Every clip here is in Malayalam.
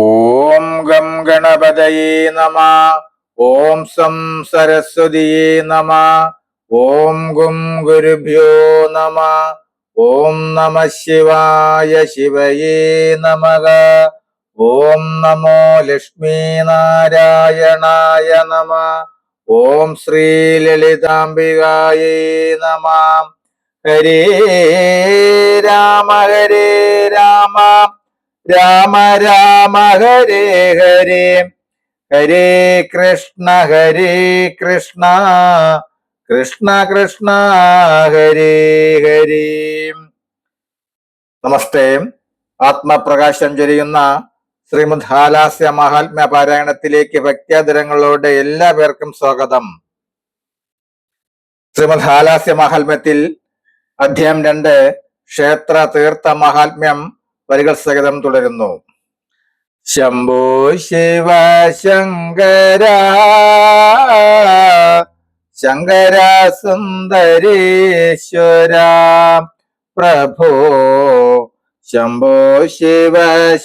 ഓം ഗം ഗണപതയേ നമ. ഓം സം സരസ്വതിയേ നമ. ഓം ഗും ഗുരുഭ്യോ നമ. ഓം നമ ശിവായ ശിവയേ നമക. ഓം നമോ ലക്ഷ്മീനാരായണായ നമ. ഓം ശ്രീ ലളിതാംബികായേ നമ. ഹരേ രാമ ഹരേ രാമ. രാമ രാമ ഹരേ ഹരേ. ഹരേ കൃഷ്ണ ഹരേ കൃഷ്ണ. കൃഷ്ണ കൃഷ്ണ ഹരേ ഹരേ. നമസ്തേ. ആത്മപ്രകാശം ചൊരിയുന്ന ശ്രീമദ് ഹാലാസ്യ മഹാത്മ്യ പാരായണത്തിലേക്ക് ഭക്ത്യാദരങ്ങളോട് എല്ലാ പേർക്കും സ്വാഗതം. ശ്രീമദ് ഹാലാസ്യ മഹാത്മ്യത്തിൽ അധ്യായം രണ്ട് ക്ഷേത്ര തീർത്ഥ മഹാത്മ്യം വരികൾ സഹിതം തുടരുന്നു. ശംഭോ ശിവ ശങ്കര ശങ്കര സുന്ദരീശ്വര പ്രഭോ ശംഭോ ശിവ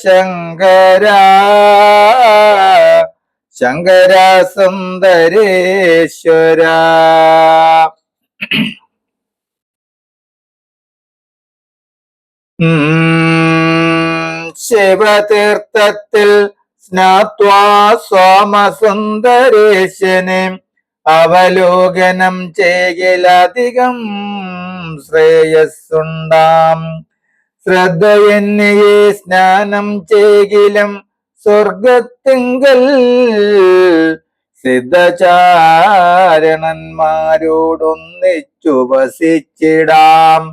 ശങ്കര ശങ്കര സുന്ദരീശ്വര. ഉം, ശിവതീർത്ഥത്തിൽ സ്നാത്വാ സോമസുന്ദരേശനെ അവലോകനം ചെയ്യലധികം ശ്രേയസ്സുണ്ടാം. ശ്രദ്ധ എന്നിയെ സ്നാനം ചെയ്യലും സ്വർഗത്തിങ്കൽ സിദ്ധചാരണന്മാരോടൊന്നിച്ചു വസിച്ചിടാം.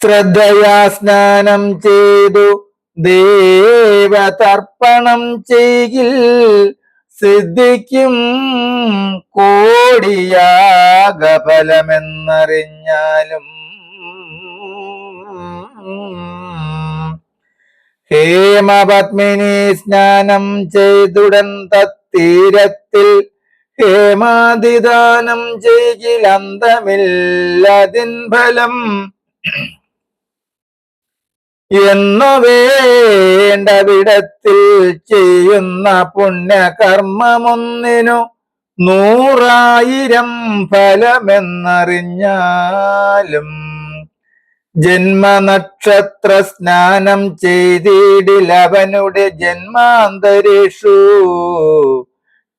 ശ്രദ്ധയാ സ്നാനം ചെയ്തു. ദേവതർപ്പണം ചെയ്യിൽ സിദ്ധിക്കും കോടിയാകഫലമെന്നറിഞ്ഞാലും ഹേമപത്മിനി സ്നാനം ചെയ്തുടൻ തത്തീരത്തിൽ ഹേമാതിദാനം ചെയ്യിലന്തമില്ലതിൻ ഫലം എന്നു വേണ്ട വിടത്തിൽ ചെയ്യുന്ന പുണ്യകർമ്മമൊന്നിനു നൂറായിരം ഫലമെന്നറിഞ്ഞാലും ജന്മനക്ഷത്ര സ്നാനം ചെയ്തിടിലവനുടെ ജന്മാന്തരീഷു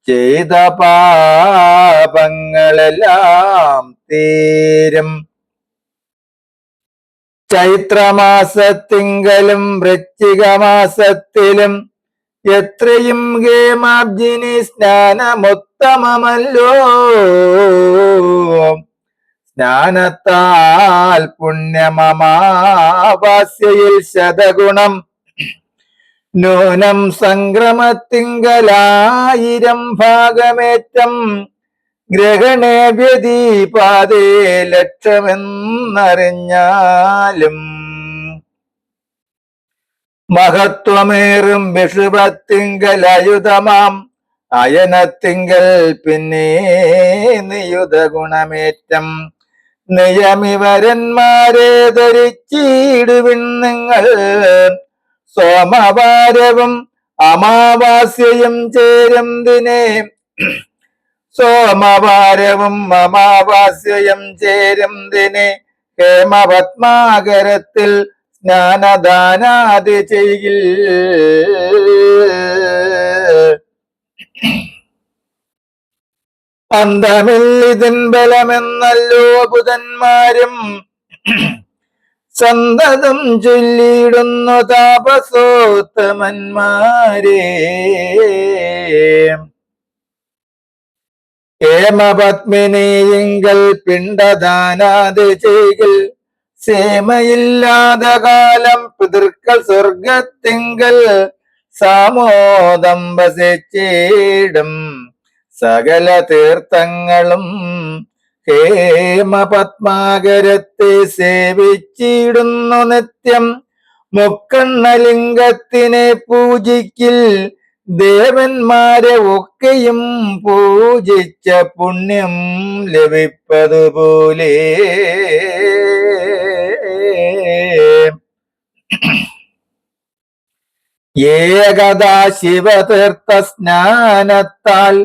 ചെയ്ത പാപങ്ങളെല്ലാം തീരും. ചൈത്രമാസത്തിങ്കലും വൃശ്ചികമാസത്തിലും എത്രയും ഗേമാർജിനി സ്നാനമുത്തമമല്ലോ. സ്നാനത്താൽ പുണ്യമമാവാസ്യയിൽ ശതഗുണം. നൂനം സംക്രമത്തിങ്കലായിരം ഭാഗമേറ്റം. ഗ്രഹണേ വ്യതീപാതേ ലക്ഷമെന്നറിഞ്ഞാലും മഹത്വമേറും വിഷുഭത്തിങ്കലയുതമാം അയനത്തിങ്കൽ പിന്നെ നിയുത ഗുണമേറ്റം നിയമിവരന്മാരെ ധരിച്ചിടുവിൻ നിങ്ങൾ. സോമവാരവും അമാവാസ്യയും ചേരും ദിനേ. സോമവാരവും മമാവാസ്യം ദിനെ. ഹേമപത്മാകരത്തിൽ സ്നാനദാനാതി ചെയ്യിൽ അന്തമില്ലിതിൻ ബലമെന്നല്ലോ ബുധന്മാരും സന്തതം ചൊല്ലിയിടുന്നു താപസോത്തമന്മാരേ. ഹേമപത്മിനിയിങ്കൽ പിണ്ടദാനാത് ചെയ്കിൽ സേമയില്ലാതെ കാലം പിതൃക്കൾ സ്വർഗത്തിങ്കൽ സാമോദം വസിച്ചിടും. സകല തീർത്ഥങ്ങളും ഹേമപത്മാകരത്തെ സേവിച്ചിടുന്നു നിത്യം. മുക്കണ്ണലിംഗത്തിനെ പൂജിക്കിൽ ദേവന്മാരെ ഒക്കെയും പൂജിച്ച പുണ്യം ലഭിപ്പതുപോലെ. ഏകദാ ശിവതീർത്ഥ സ്നാനത്താൽ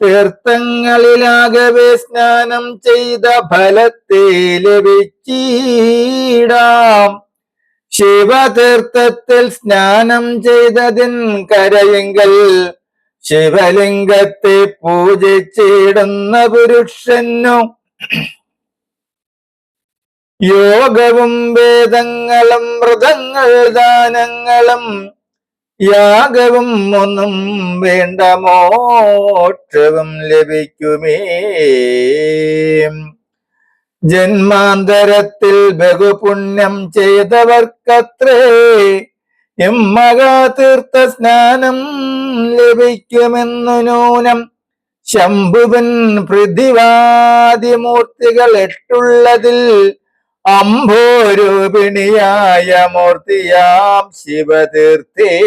തീർത്ഥങ്ങളിലാകെ സ്നാനം ചെയ്ത ഫലത്തെ ലഭിച്ചിടാം. ശിവതീർത്ഥത്തിൽ സ്നാനം ചെയ്തതിൻ കരയെങ്കിൽ ശിവലിംഗത്തെ പൂജിച്ചിടുന്ന പുരുഷനു യോഗവും വേദങ്ങളും മൃതങ്ങൾ ദാനങ്ങളും യാഗവും ഒന്നും വേണ്ട മോക്ഷവും ലഭിക്കുമേ. ജന്മാന്തരത്തിൽ ബഹുപുണ്യം ചെയ്തവർക്കത്രേ. എമ്മകാതീർത്ഥ സ്നാനം ലഭിക്കുമെന്നു നൂനം. ശംഭുവൻ പൃഥിവാദിമൂർത്തികൾ എട്ടുള്ളതിൽ അംഭോരൂപിണിയായ മൂർത്തിയാം ശിവതീർത്ഥേ.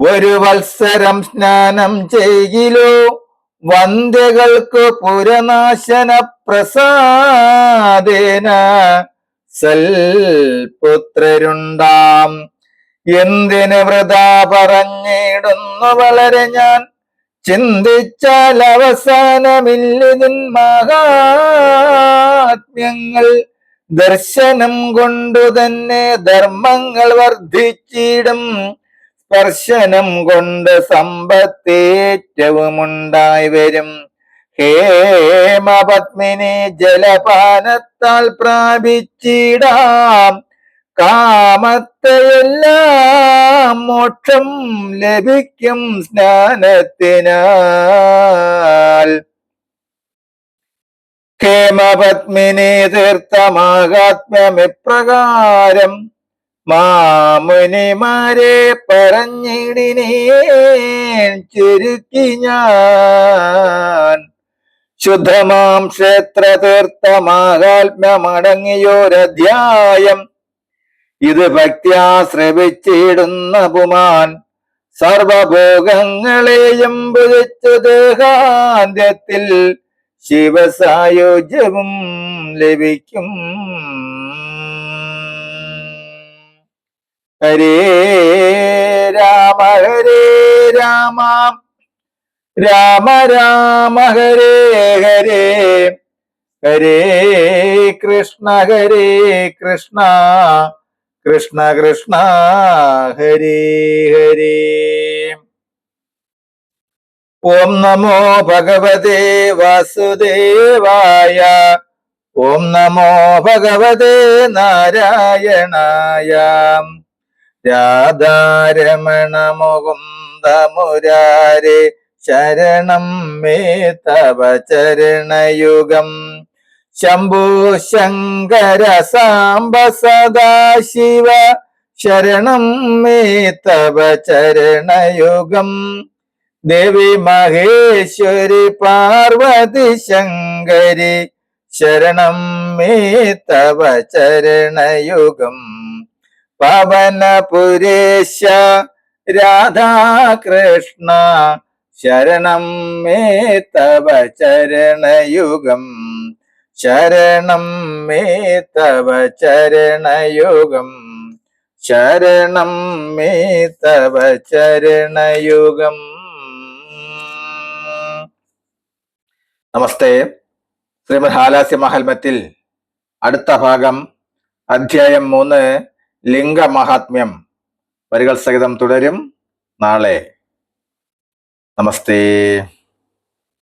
ഒരു വത്സരം സ്നാനം ചെയ്യിലോ? വന്ധ്യകൾക്ക് പുരനാശന പ്രസാദേന സൽപുത്രരുണ്ടാം. എന്തിന് വൃതാ പറഞ്ഞിടുന്നു വളരെ ഞാൻ? ചിന്തിച്ചാൽ അവസാനമില്ലിതിൻ മഹാത്മ്യങ്ങൾ. ദർശനം കൊണ്ടു തന്നെ ധർമ്മങ്ങൾ വർദ്ധിച്ചിടും. സ്പർശനം കൊണ്ട് സമ്പത്തേറ്റവുമുണ്ടായി വരും. ഹേമപത്മിനി ജലപാനത്താൽ പ്രാപിച്ചിടാം. കാമത്തെയെല്ലാം മോക്ഷം ലഭിക്കും സ്നാനത്തിനാൽ. ഹേമപത്മിനെ തീർത്ഥമാഹാത്മ്യമിപ്രകാരം മാമുനിമാരെ പറഞ്ഞിടിനേ ചുരുക്കി ഞാൻ. ശുദ്ധമാം ക്ഷേത്ര തീർത്ഥമാകാത്മ്യമടങ്ങിയൊരധ്യായം ഇത് ഭക്ത്യാ ശ്രവിച്ചിടുന്ന പുമാൻ സർവഭോഗങ്ങളെയും ഭുജിച്ചു ദേഹാന്ത്യത്തിൽ ശിവസായോജ്യവും ലഭിക്കും. ഹരേ രാമ ഹരേ രാമ. രാമ രാമ ഹരേ ഹരേ. ഹരേ കൃഷ്ണ ഹരേ കൃഷ്ണ. കൃഷ്ണ കൃഷ്ണ ഹരേ ഹരേ. ഓം നമോ ഭഗവതേ വാസുദേവായ. ഓം നമോ ഭഗവതേ നാരായണായ. രാധാരമണ മുകുന്ദ മുരാരെ ശരണം മേ തവ ചരണയുഗം. ശംഭോ ശങ്കര സാംബ സദാശിവ ശരണം മേ തവ ചരണയുഗം. ദേവി മഹേശ്വരി പാർവതി ശങ്കരി ശരണം മേ തവ ചരണയുഗം. പവനപുരേശ രാധാകൃഷ്ണ ശരണം മേ തവ ചരണയുഗം. ശരണം മേ തവ ചരണയുഗം. ശരണം മേ തവ ചരണയുഗം. നമസ്തേ. ശ്രീമദ് ഹാലാസ്യ മഹൽമത്തിൽ അടുത്ത ഭാഗം അധ്യായം മൂന്ന്. ലിംഗമഹാത്മ്യം. വരികൾ സഹിതം തുടരും. നാളെ. നമസ്തേ.